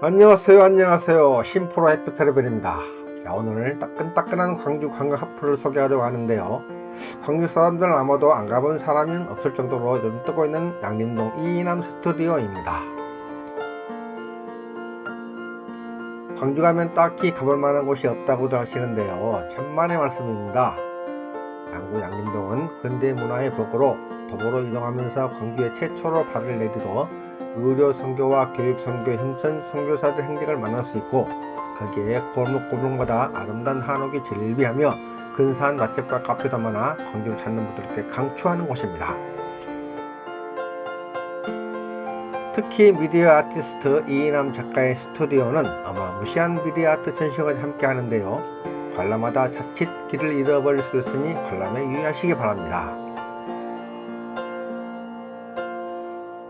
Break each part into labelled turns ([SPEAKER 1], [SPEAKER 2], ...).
[SPEAKER 1] 안녕하세요 안녕하세요. 심프로 해피트래블입니다. 자 오늘 따끈따끈한 광주 관광 하프를 소개하려고 하는데요. 광주 사람들은 아마도 안 가본 사람은 없을 정도로 요즘 뜨고 있는 양림동 이남 스튜디오입니다. 광주 가면 딱히 가볼 만한 곳이 없다고도 하시는데요. 천만의 말씀입니다. 양구 양림동은 근대 문화의 벽으로 도보로 이동하면서 광주에 최초로 발을 내디도 의료 선교와 교육 선교에 힘쓴 선교사들 행적을 만날 수 있고 거기에 골목골목마다 아름다운 한옥이 즐비하며 근사한 맛집과 카페도 많아 광주를 찾는 분들께 강추하는 곳입니다. 특히 미디어 아티스트 이인남 작가의 스튜디오는 어마무시한 미디어 아트 전시회가 함께 하는데요. 관람마다 자칫 길을 잃어버릴 수 있으니 관람에 유의하시기 바랍니다.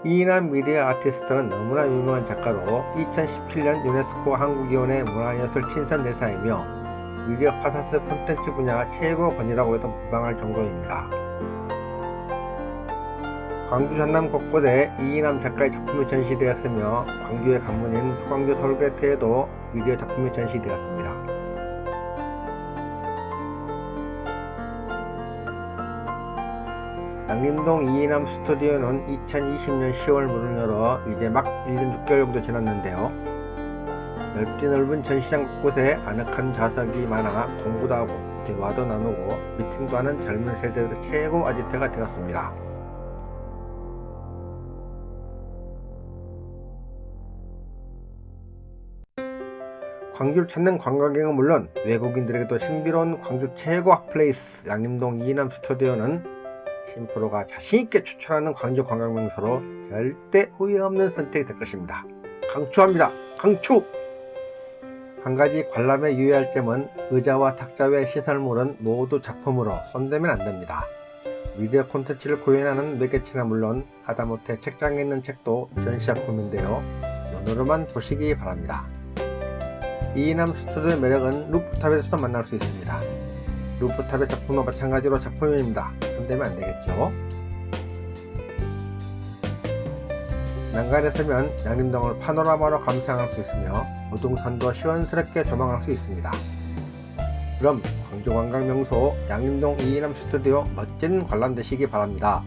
[SPEAKER 1] 이인한 미디어 아티스트는 너무나 유명한 작가로 2017년 유네스코 한국위원회 문화예술 친선대사이며 미디어 파사스 콘텐츠 분야 최고 권위라고 해도 무방할 정도입니다. 광주 전남 곳곳에 이인남 작가의 작품이 전시되었으며 광주의 간문인 서광주 서울게트에도 미디어 작품이 전시되었습니다. 양림동 이인남 스튜디오는 2020년 10월 문을 열어 이제 막 1년 6개월 정도 지났는데요. 넓디 넓은 전시장 곳곳에 아늑한 좌석이 많아 공부도 하고 대화도 나누고 미팅도 하는 젊은 세대들의 최고 아지트가 되었습니다. 광주를 찾는 관광객은 물론 외국인들에게도 신비로운 광주 최고 핫플레이스 양림동 이인남 스튜디오는 심프로가 자신있게 추천하는 광주 관광 명소로 절대 후회 없는 선택이 될 것입니다. 강추합니다. 강추! 한 가지 관람에 유의할 점은 의자와 탁자 외 시설물은 모두 작품으로 손대면 안 됩니다. 미디어 콘텐츠를 구현하는 매개체는 물론 하다못해 책장에 있는 책도 전시작품인데요. 눈으로만 보시기 바랍니다. 이남 스튜디오의 매력은 루프탑에서 만날 수 있습니다. 루프탑의 작품과 마찬가지로 작품입니다. 손대면 안 되겠죠? 난간에 서면 양림동을 파노라마로 감상할 수 있으며 우등산도 시원스럽게 조망할 수 있습니다. 그럼 광주 관광 명소 양림동 이인남 스튜디오 멋진 관람 되시기 바랍니다.